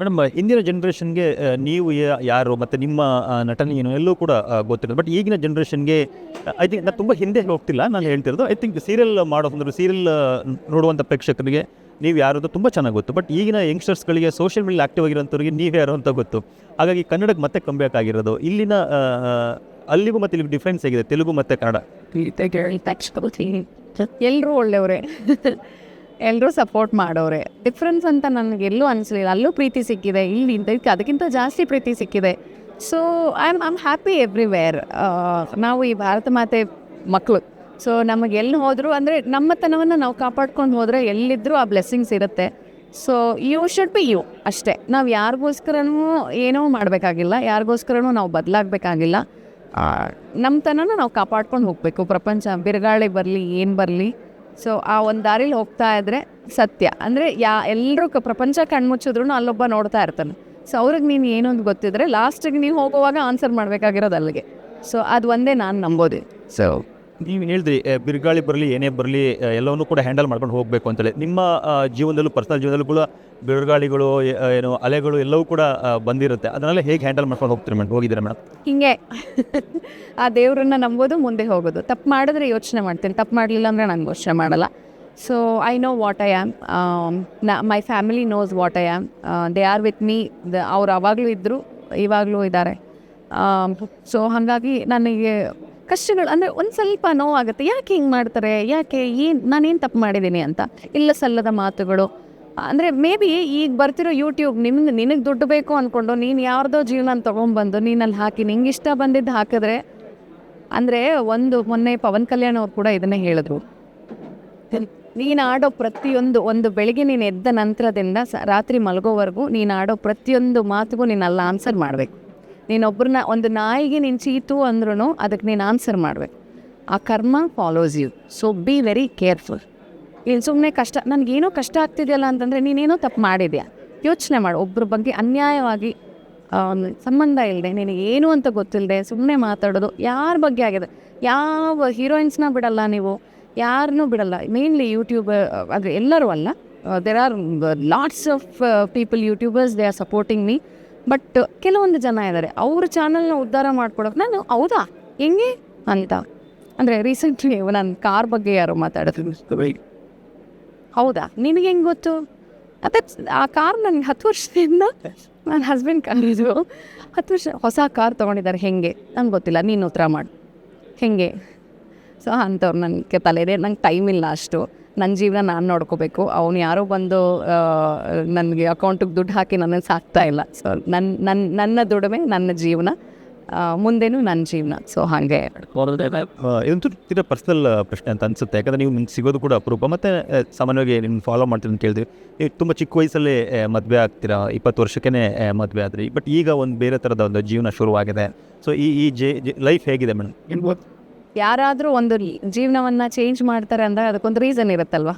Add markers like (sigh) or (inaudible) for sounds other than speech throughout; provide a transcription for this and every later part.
Madam ಹಿಂದಿನ ಜನ್ರೇಷನ್ಗೆ ನೀವು ಯಾರು ಮತ್ತು ನಿಮ್ಮ ನಟನೆ ಏನು ಎಲ್ಲೂ ಕೂಡ ಗೊತ್ತಿರೋದು. ಬಟ್ ಈಗಿನ ಜನ್ರೇಷನ್ಗೆ ಐ ಥಿಂಕ್ ನಾನು ತುಂಬ ಹಿಂದೆ ಹೋಗ್ತಿಲ್ಲ ನಾನು ಹೇಳ್ತಿರೋದು. ಐ ಥಿಂಕ್ ಸೀರಿಯಲ್ ಮಾಡೋ ಸಂದರ್ಭ ಸೀರಿಯಲ್ ನೋಡುವಂಥ ಪ್ರೇಕ್ಷಕರಿಗೆ ನೀವು ಯಾರು ಅಂತ ತುಂಬ ಚೆನ್ನಾಗಿ ಗೊತ್ತು. ಬಟ್ ಈಗಿನ ಯಂಗ್ಸ್ಟರ್ಸ್ಗಳಿಗೆ ಸೋಷಿಯಲ್ ಮೀಡಿಯಾ ಆಕ್ಟಿವ್ ಆಗಿರೋಂಥವ್ರಿಗೆ ನೀವು ಯಾರು ಅಂತ ಗೊತ್ತು. ಹಾಗಾಗಿ ಕನ್ನಡಕ್ಕೆ ಮತ್ತೆ ಕಂಬ್ಯಾಕ್ ಇಲ್ಲಿನ ಆ, ಆ, ಅಲ್ಲಿಗೂ ಮತ್ತೆ ಇಲ್ಲಿ ಡಿಫ್ರೆನ್ಸ್ ಆಗಿದೆ ತೆಲುಗು ಮತ್ತು ಕನ್ನಡ. ಎಲ್ಲರೂ ಒಳ್ಳೆಯವರೇ. (laughs) ಎಲ್ಲರೂ ಸಪೋರ್ಟ್ ಮಾಡೋರೆ. ಡಿಫ್ರೆನ್ಸ್ ಅಂತ ನನಗೆ ಎಲ್ಲೂ ಅನಿಸ್ಲಿಲ್ಲ. ಅಲ್ಲೂ ಪ್ರೀತಿ ಸಿಕ್ಕಿದೆ ಇಲ್ಲಿ ಇದಕ್ಕೆ ಅದಕ್ಕಿಂತ ಜಾಸ್ತಿ ಪ್ರೀತಿ ಸಿಕ್ಕಿದೆ. So I am I am happy everywhere ನಾವು ಈ ಭಾರತ ಮಾತೆ ಮಕ್ಕಳು ಸೊ ನಮಗೆ ಎಲ್ಲಿ ಹೋದರೂ ಅಂದರೆ ನಮ್ಮತನವನ್ನು ನಾವು ಕಾಪಾಡ್ಕೊಂಡು ಹೋದರೆ ಎಲ್ಲಿದ್ದರೂ ಆ ಬ್ಲೆಸ್ಸಿಂಗ್ಸ್ ಇರುತ್ತೆ. So you should be you ಅಷ್ಟೇ. ನಾವು ಯಾರಿಗೋಸ್ಕರನೂ ಏನೋ ಮಾಡಬೇಕಾಗಿಲ್ಲ. ಯಾರಿಗೋಸ್ಕರನೂ ನಾವು ಬದಲಾಗಬೇಕಾಗಿಲ್ಲ. ನಮ್ಮತನನ ನಾವು ಕಾಪಾಡ್ಕೊಂಡು ಹೋಗಬೇಕು. ಪ್ರಪಂಚ ಬಿರುಗಾಳಿ ಬರಲಿ ಏನು ಬರಲಿ. ಸೊ ಆ ಒಂದು ದಾರಿಲಿ ಹೋಗ್ತಾ ಇದ್ರೆ ಸತ್ಯ. ಅಂದರೆ ಯಾ ಎಲ್ಲರೂ ಕ, ಪ್ರಪಂಚ ಕಣ್ಮುಚ್ಚಿದ್ರು ಅಲ್ಲೊಬ್ಬ ನೋಡ್ತಾ ಇರ್ತಾನೆ. ಸೊ ಅವ್ರಿಗೆ ನೀನು ಏನು ಅಂತ ಗೊತ್ತಿದ್ರೆ ಲಾಸ್ಟಿಗೆ ನೀವು ಹೋಗುವಾಗ ಆನ್ಸರ್ ಮಾಡಬೇಕಾಗಿರೋದು ಅಲ್ಲಿಗೆ. ಸೊ ಅದು ಒಂದೇ ನಾನು ನಂಬೋದೆ. ಸೊ ನೀವು ಹೇಳಿದ್ರಿ ಬಿರುಗಾಳಿ ಬರಲಿ, ಏನೇ ಬರಲಿ ಎಲ್ಲವನ್ನೂ ಕೂಡ ಹ್ಯಾಂಡಲ್ ಮಾಡ್ಕೊಂಡು ಹೋಗಬೇಕು ಅಂತೇಳಿ. ನಿಮ್ಮ ಜೀವನದಲ್ಲೂ ಪರ್ಸನಲ್ ಜೀವನದಲ್ಲೂ ಕೂಡ ಬಿರುಗಾಳಿಗಳು ಏನು ಅಲೆಗಳು ಎಲ್ಲವೂ ಕೂಡ ಬಂದಿರುತ್ತೆ. ಅದನ್ನೆಲ್ಲ ಹೇಗೆ ಹ್ಯಾಂಡಲ್ ಮಾಡ್ಕೊಂಡು ಹೋಗ್ತೀರಿ ಮೇಡಮ್ ಹೋಗಿದ್ದೀರಾ ಮೇಡಮ್ ಹಿಂಗೆ. ಆ ದೇವರನ್ನ ನಂಬೋದು, ಮುಂದೆ ಹೋಗೋದು. ತಪ್ಪು ಮಾಡಿದ್ರೆ ಯೋಚನೆ ಮಾಡ್ತೀನಿ. ತಪ್ಪು ಮಾಡಲಿಲ್ಲ ಅಂದರೆ ನಾನು ಯೋಚನೆ ಮಾಡಲ್ಲ. So I know what I ಆ್ಯಮ್ನ my family knows what I am they are with me the, ಅವ್ರು ಅವಾಗಲೂ ಇದ್ದರು ಇವಾಗಲೂ ಇದ್ದಾರೆ. ಸೊ ಹಾಗಾಗಿ ನನಗೆ ಕಷ್ಟಗಳು ಅಂದರೆ ಒಂದು ಸ್ವಲ್ಪ ನೋವಾಗುತ್ತೆ. ಯಾಕೆ ಹಿಂಗೆ ಮಾಡ್ತಾರೆ? ಯಾಕೆ ಏನು ನಾನೇನು ತಪ್ಪು ಮಾಡಿದ್ದೀನಿ ಅಂತ. ಇಲ್ಲ ಸಲ್ಲದ ಮಾತುಗಳು. ಅಂದರೆ ಮೇ ಬಿ ಈಗ ಬರ್ತಿರೋ ಯೂಟ್ಯೂಬ್ ನಿಮ್ಗೆ ನಿನಗೆ ದುಡ್ಡು ಬೇಕು ಅಂದ್ಕೊಂಡು ನೀನು ಯಾರ್ದೋ ಜೀವನ ತೊಗೊಂಬಂದು ನೀನಲ್ಲಿ ಹಾಕಿ ನಿಂಗೆ ಇಷ್ಟ ಬಂದಿದ್ದು ಹಾಕಿದ್ರೆ ಅಂದರೆ ಒಂದು ಮೊನ್ನೆ ಪವನ್ ಕಲ್ಯಾಣ್ ಅವ್ರು ಕೂಡ ಇದನ್ನೇ ಹೇಳಿದ್ರು. ನೀನು ಆಡೋ ಪ್ರತಿಯೊಂದು ಒಂದು ಬೆಳಿಗ್ಗೆ ನೀನು ಎದ್ದ ನಂತರದಿಂದ ರಾತ್ರಿ ಮಲಗೋವರೆಗೂ ನೀನು ಆಡೋ ಪ್ರತಿಯೊಂದು ಮಾತಿಗೂ ನೀನು ಅಲ್ಲಿ ಆನ್ಸರ್ ಮಾಡಬೇಕು. ನೀನೊಬ್ಬರನ್ನ ಒಂದು ನಾಯಿಗೆ ನೀನು ಚೀತು ಅಂದ್ರೂ ಅದಕ್ಕೆ ನೀನು ಆನ್ಸರ್ ಮಾಡಬೇಕು. ಆ karma follows you so be very careful ಇಲ್ಲಿ ಸುಮ್ಮನೆ ಕಷ್ಟ, ನನಗೇನೋ ಕಷ್ಟ ಆಗ್ತಿದೆಯಲ್ಲ ಅಂತಂದರೆ ನೀನೇನೋ ತಪ್ಪು ಮಾಡಿದ್ಯಾ? ಯೋಚನೆ ಮಾಡು. ಒಬ್ಬರ ಬಗ್ಗೆ ಅನ್ಯಾಯವಾಗಿ ಸಂಬಂಧ ಇಲ್ಲದೆ ನಿನಗೆ ಏನು ಅಂತ ಗೊತ್ತಿಲ್ಲದೆ ಸುಮ್ಮನೆ ಮಾತಾಡೋದು ಯಾರ ಬಗ್ಗೆ ಆಗಿದೆ? ಯಾವ ಹೀರೋಯಿನ್ಸ್ನ ಬಿಡಲ್ಲ ನೀವು? ಯಾರನ್ನೂ ಬಿಡಲ್ಲ. ಮೇನ್ಲಿ ಯೂಟ್ಯೂಬ್ ಆದರೆ ಎಲ್ಲರೂ ಅಲ್ಲ. There are lots of people YouTubers they are supporting me but ಕೆಲವೊಂದು ಜನ ಇದ್ದಾರೆ ಅವ್ರ ಚಾನಲ್ನ ಉದ್ಧಾರ ಮಾಡ್ಕೊಡೋಕೆ ನಾನು ಹೌದಾ? ಹೆಂಗೆ? ಅಂತ. ಅಂದರೆ ರೀಸೆಂಟ್ಲಿ ನನ್ನ ಕಾರ್ ಬಗ್ಗೆ ಯಾರು ಮಾತಾಡೋದು. ಹೌದಾ? ನಿನಗೆ ಹೆಂಗೆ ಗೊತ್ತು? ಅದೇ ಆ ಕಾರ್ ನನಗೆ ಹತ್ತು ವರ್ಷದಿಂದ ನನ್ನ ಹಸ್ಬೆಂಡ್ ಕಾರ್ ಇದು ಹತ್ತು ವರ್ಷ ಹೊಸ ಕಾರ್ ತೊಗೊಂಡಿದ್ದಾರೆ. ಹೆಂಗೆ? ನಂಗೆ ಗೊತ್ತಿಲ್ಲ. ನೀನು ಉತ್ತರ ಮಾಡು. ಹೆಂಗೆ? ಸೊ ಅಂಥವ್ರು ನನಗೆ ತಲೆ ಇದೆ ನಂಗೆ ಟೈಮ್ ಇಲ್ಲ ಅಷ್ಟು. ನನ್ನ ಜೀವನ ನಾನು ನೋಡ್ಕೋಬೇಕು. ಅವನು ಯಾರೋ ಬಂದು ನನಗೆ ಅಕೌಂಟಿಗೆ ದುಡ್ಡು ಹಾಕಿ ನನ್ನನ್ನು ಸಾಕ್ತಾ ಇಲ್ಲ. ಸೊ ನನ್ನ ನನ್ನ ನನ್ನ ದುಡಿಮೆ ನನ್ನ ಜೀವನ ಮುಂದೇನು ನನ್ನ ಜೀವನ. ಸೊ ಹಾಗೆ. ಇದಂತೂ ತೀರಾ ಪರ್ಸನಲ್ ಪ್ರಶ್ನೆ ಅಂತ ಅನಿಸುತ್ತೆ. ಯಾಕಂದರೆ ನೀವು ನಿಮ್ಗೆ ಸಿಗೋದು ಕೂಡ ಅಪರೂಪ. ಮತ್ತು ಸಾಮಾನ್ಯವಾಗಿ ನಿಮ್ಮ ಫಾಲೋ ಮಾಡ್ತೀನಿ ಅಂತ ಕೇಳಿದ್ವಿ ನೀವು ತುಂಬ ಚಿಕ್ಕ ವಯಸ್ಸಲ್ಲಿ ಮದುವೆ ಆಗ್ತೀರಾ? ಇಪ್ಪತ್ತು ವರ್ಷಕ್ಕೇ ಮದುವೆ ಆದ್ರಿ. ಬಟ್ ಈಗ ಒಂದು ಬೇರೆ ಥರದ ಒಂದು ಜೀವನ ಶುರುವಾಗಿದೆ. ಸೊ ಈ ಈ ಜೆ ಲೈಫ್ ಹೇಗಿದೆ ಮೇಡಮ್ ಯಾರಾದರೂ ಒಂದು ಜೀವನವನ್ನು ಚೇಂಜ್ ಮಾಡ್ತಾರೆ ಅಂದರೆ ಅದಕ್ಕೊಂದು ರೀಸನ್ ಇರುತ್ತಲ್ವ?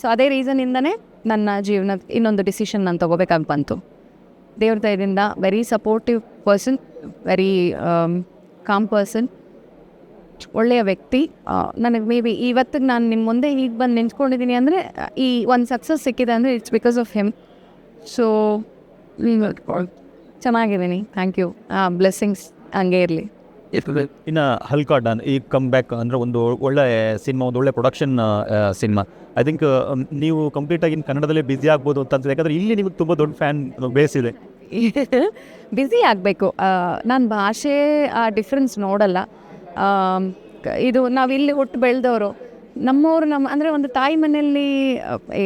ಸೊ ಅದೇ ರೀಸನಿಂದನೇ ನನ್ನ ಜೀವನ ಇನ್ನೊಂದು ಡಿಸಿಷನ್ ನಾನು ತೊಗೋಬೇಕಾಗಿ ಬಂತು. ದೇವ್ರ ದಯದಿಂದ very supportive person very calm person ಒಳ್ಳೆಯ ವ್ಯಕ್ತಿ. ನನಗೆ ಮೇ ಬಿ ಇವತ್ತಿಗೆ ನಾನು ನಿಮ್ಮ ಮುಂದೆ ಈಗ ಬಂದು ನಿಂತ್ಕೊಂಡಿದ್ದೀನಿ ಅಂದರೆ ಈ ಒಂದು ಸಕ್ಸಸ್ ಸಿಕ್ಕಿದೆ ಅಂದರೆ it's because of him so ಚೆನ್ನಾಗಿದ್ದೀನಿ. ಥ್ಯಾಂಕ್ ಯು ಬ್ಲೆಸ್ಸಿಂಗ್ಸ್ ಹಂಗೆ ಇರಲಿ. ಇನ್ನು ಹಲ್ಕಾ ಡನ್ ಈ ಕಮ್ ಬ್ಯಾಕ್ ಅಂದರೆ ಒಂದು ಒಳ್ಳೆ ಸಿನಿಮಾ ಒಂದು ಒಳ್ಳೆ ಪ್ರೊಡಕ್ಷನ್ ಸಿನಿಮಾ. ಐ ಥಿಂಕ್ ನೀವು ಕಂಪ್ಲೀಟಾಗಿ ಇನ್ನು ಕನ್ನಡದಲ್ಲೇ ಬ್ಯುಸಿ ಆಗ್ಬೋದು ಅಂತ ಅನ್ಸುತ್ತೆ. ಯಾಕಂದರೆ ಇಲ್ಲಿ ನಿಮಗೆ ತುಂಬ ದೊಡ್ಡ ಫ್ಯಾನ್ ಬೇಸ್ ಇದೆ. (laughs) ಬ್ಯುಸಿ ಆಗಬೇಕು. ನಾನು ಭಾಷೆ ಆ ಡಿಫ್ರೆನ್ಸ್ ನೋಡಲ್ಲ. ಇದು ನಾವು ಇಲ್ಲಿ ಹುಟ್ಟು ಬೆಳೆದವರು. ನಮ್ಮವರು ನಮ್ಮ ಅಂದರೆ ಒಂದು ತಾಯಿ ಮನೆಯಲ್ಲಿ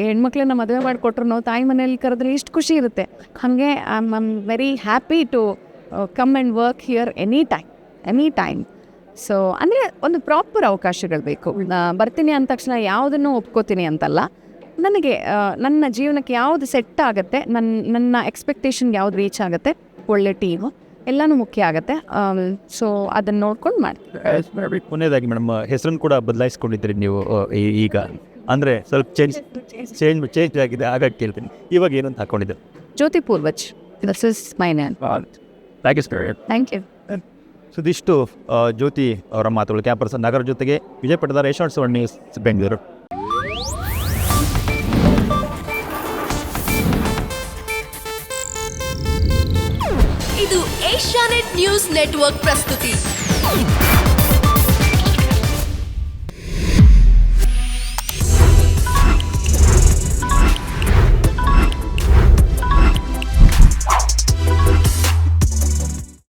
ಹೆಣ್ಮಕ್ಳನ್ನ ಮದುವೆ ಮಾಡಿಕೊಟ್ರು ತಾಯಿ ಮನೆಯಲ್ಲಿ ಕರೆದ್ರೆ ಇಷ್ಟು ಖುಷಿ ಇರುತ್ತೆ. ಹಾಗೆ I am very happy to come and work here any time any time so ಅಂದರೆ ಒಂದು ಪ್ರಾಪರ್ ಅವಕಾಶಗಳು ಬೇಕು. ಬರ್ತೀನಿ ಅಂದ ತಕ್ಷಣ ಯಾವುದನ್ನು ಒಪ್ಕೋತೀನಿ ಅಂತಲ್ಲ ನನಗೆ ನನ್ನ ಜೀವನಕ್ಕೆ ಯಾವುದು ಸೆಟ್ ಆಗುತ್ತೆ ನನ್ನ ನನ್ನ ಎಕ್ಸ್ಪೆಕ್ಟೇಷನ್ಗೆ ಯಾವುದು ರೀಚ್ ಆಗುತ್ತೆ ಒಳ್ಳೆ ಟೀಮು ಎಲ್ಲನೂ ಮುಖ್ಯ ಆಗುತ್ತೆ. ಸೊ ಅದನ್ನು ನೋಡ್ಕೊಂಡು ಮಾಡ್ತೀನಿ. ಕೊನೆಯದಾಗಿ ಮೇಡಮ್ ಹೆಸರನ್ನು ಕೂಡ ಬದಲಾಯಿಸ್ಕೊಂಡಿದ್ದೀರಿ ನೀವು ಈಗ. ಅಂದರೆ ಸ್ವಲ್ಪ ಚೇಂಜ್ ಚೇಂಜ್ ಚೇಂಜ್ ಆಗಿದೆ ಹಾಗಾಗಿ ಕೇಳ್ತೀನಿ. ಇವಾಗ ಏನಂತ ಹಾಕೊಂಡಿದ್ದೆ Jyoti Purvaj this is my name thank you thank you so ಇದಿಷ್ಟು ಆ, ಜ್ಯೋತಿ ಅವರ ಮಾತುಗಳು. ಕ್ಯಾಂಪರ್ಸನ್ ನಗರ ಜೊತೆಗೆ ವಿಜಯಪಟ್ಟದ ರೇಷಾರ್ಟ್ಸ್ ನ್ಯೂಸ್ ಬೆಂಗಳೂರು. ಇದು ಏಷ್ಯಾನೆಟ್ ನ್ಯೂಸ್ ನೆಟ್ವರ್ಕ್ ಪ್ರಸ್ತುತಿ.